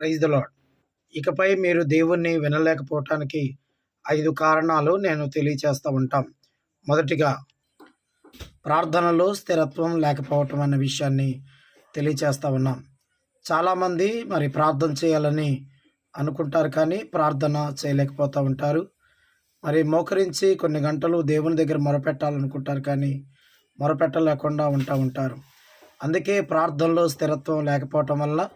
Praise the lord ఇకపై మీరు దేవుణ్ణి వినలేకపోవటానికి ఐదు కారణాలు నేను తెలియచేస్తూ ఉంటాం. మొదటిగా ప్రార్థనలో స్థిరత్వం లేకపోవటం అనే విషయాన్ని తెలియచేస్తూ ఉన్నాం. చాలామంది మరి ప్రార్థన చేయాలని అనుకుంటారు కానీ ప్రార్థన చేయలేకపోతూ ఉంటారు. మరి మోకరించి కొన్ని గంటలు దేవుని దగ్గర మొరపెట్టాలనుకుంటారు కానీ మొరపెట్టలేకుండా ఉంటా ఉంటారు. అందుకే ప్రార్థనలో స్థిరత్వం లేకపోవటం వల్ల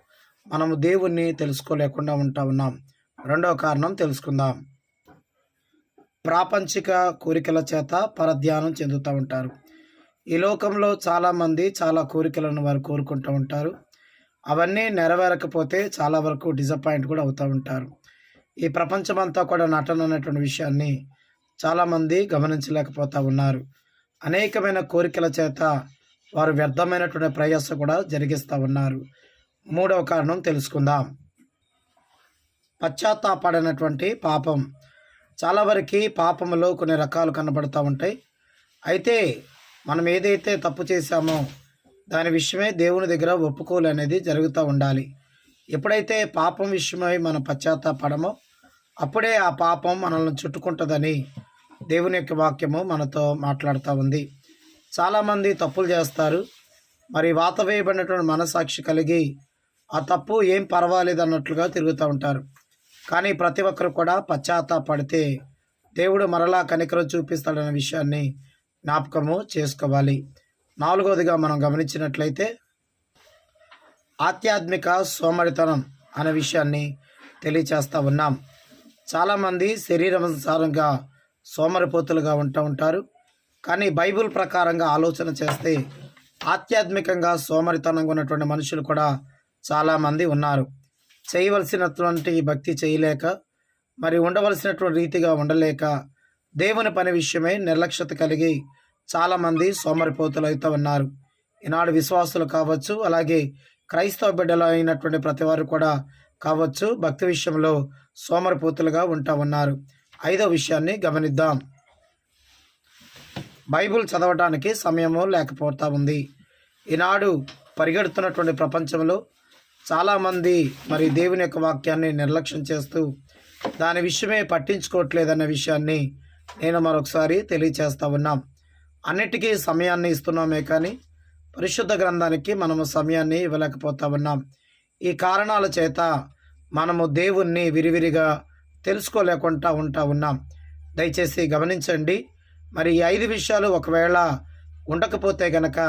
మనము దేవుణ్ణి తెలుసుకోలేకుండా ఉంటా ఉన్నాం. రెండవ కారణం తెలుసుకుందాం. ప్రాపంచిక కోరికల చేత పరధ్యానం చెందుతూ ఉంటారు. ఈ లోకంలో చాలామంది చాలా కోరికలను వారు కోరుకుంటూ ఉంటారు. అవన్నీ నెరవేరకపోతే చాలా వరకు డిసప్పాయింట్ కూడా అవుతూ ఉంటారు. ఈ ప్రపంచమంతా కూడా నటన అనేటువంటి విషయాన్ని చాలామంది గమనించలేకపోతూ ఉన్నారు. అనేకమైన కోరికల చేత వారు వ్యర్థమైనటువంటి ప్రయాస కూడా జరిగిస్తూ ఉన్నారు. మూడవ కారణం తెలుసుకుందాం. పశ్చాత్తాపడినటువంటి పాపం. చాలా వరకు పాపంలో కొన్ని రకాలు కనబడుతూ ఉంటాయి. అయితే మనం ఏదైతే తప్పు చేశామో దాని విషయమే దేవుని దగ్గర ఒప్పుకోలు అనేది జరుగుతూ ఉండాలి. ఎప్పుడైతే పాపం విషయమై మనం పశ్చాత్తాపడమో అప్పుడే ఆ పాపం మనల్ని చుట్టుకుంటుందని దేవుని యొక్క వాక్యము మనతో మాట్లాడుతూ ఉంది. చాలామంది తప్పులు చేస్తారు. మరి వాత వేయబడినటువంటి మనసాక్షి కలిగి ఆ తప్పు ఏం పర్వాలేదు అన్నట్లుగా తిరుగుతూ ఉంటారు. కానీ ప్రతి ఒక్కరు కూడా పశ్చాత్తాపడితే దేవుడు మరలా కనికరం చూపిస్తాడనే విషయాన్ని జ్ఞాపకము చేసుకోవాలి. నాలుగవదిగా మనం గమనించినట్లయితే ఆధ్యాత్మిక సోమరితనం అనే విషయాన్ని తెలియచేస్తూ ఉన్నాం. చాలామంది శరీరానుసారంగా సోమరిపోతులుగా ఉంటూ ఉంటారు. కానీ బైబిల్ ప్రకారంగా ఆలోచన చేస్తే ఆధ్యాత్మికంగా సోమరితనంగా ఉన్నటువంటి మనుషులు కూడా చాలామంది ఉన్నారు. చేయవలసినటువంటి భక్తి చేయలేక మరి ఉండవలసినటువంటి రీతిగా ఉండలేక దేవుని పని విషయమే నిర్లక్ష్యత కలిగి చాలామంది సోమరిపోతులు అవుతూ ఉన్నారు. ఈనాడు విశ్వాసులు కావచ్చు అలాగే క్రైస్తవ బిడ్డలు అయినటువంటి ప్రతి వారు కూడా కావచ్చు భక్తి విషయంలో సోమరిపోతులుగా ఉంటా ఉన్నారు. ఐదో విషయాన్ని గమనిద్దాం. బైబుల్ చదవటానికి సమయము లేకపోతా ఉంది. ఈనాడు పరిగెడుతున్నటువంటి ప్రపంచంలో చాలామంది మరి దేవుని యొక్క వాక్యాన్ని నిర్లక్ష్యం చేస్తూ దాని విషయమే పట్టించుకోవట్లేదన్న విషయాన్ని నేను మరొకసారి తెలియచేస్తా ఉన్నాం. అన్నిటికీ సమయాన్ని ఇస్తున్నామే కానీ పరిశుద్ధ గ్రంథానికి మనము సమయాన్ని ఇవ్వలేకపోతా ఉన్నాం. ఈ కారణాల చేత మనము దేవుణ్ణి విరివిరిగా తెలుసుకోలేకుండా ఉంటా ఉన్నాం. దయచేసి గమనించండి. మరి ఈ ఐదు విషయాలు ఒకవేళ ఉండకపోతే గనక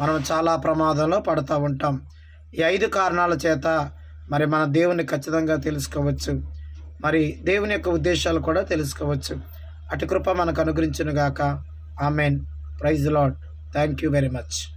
మనం చాలా ప్రమాదంలో పడుతూ ఉంటాం. ఈ ఐదు కారణాల చేత మరి మన దేవుని ఖచ్చితంగా తెలుసుకోవచ్చు. మరి దేవుని యొక్క ఉద్దేశాలు కూడా తెలుసుకోవచ్చు. అటు కృప మనకు అనుగ్రహించును గాక amen. Praise Lord thank you very much.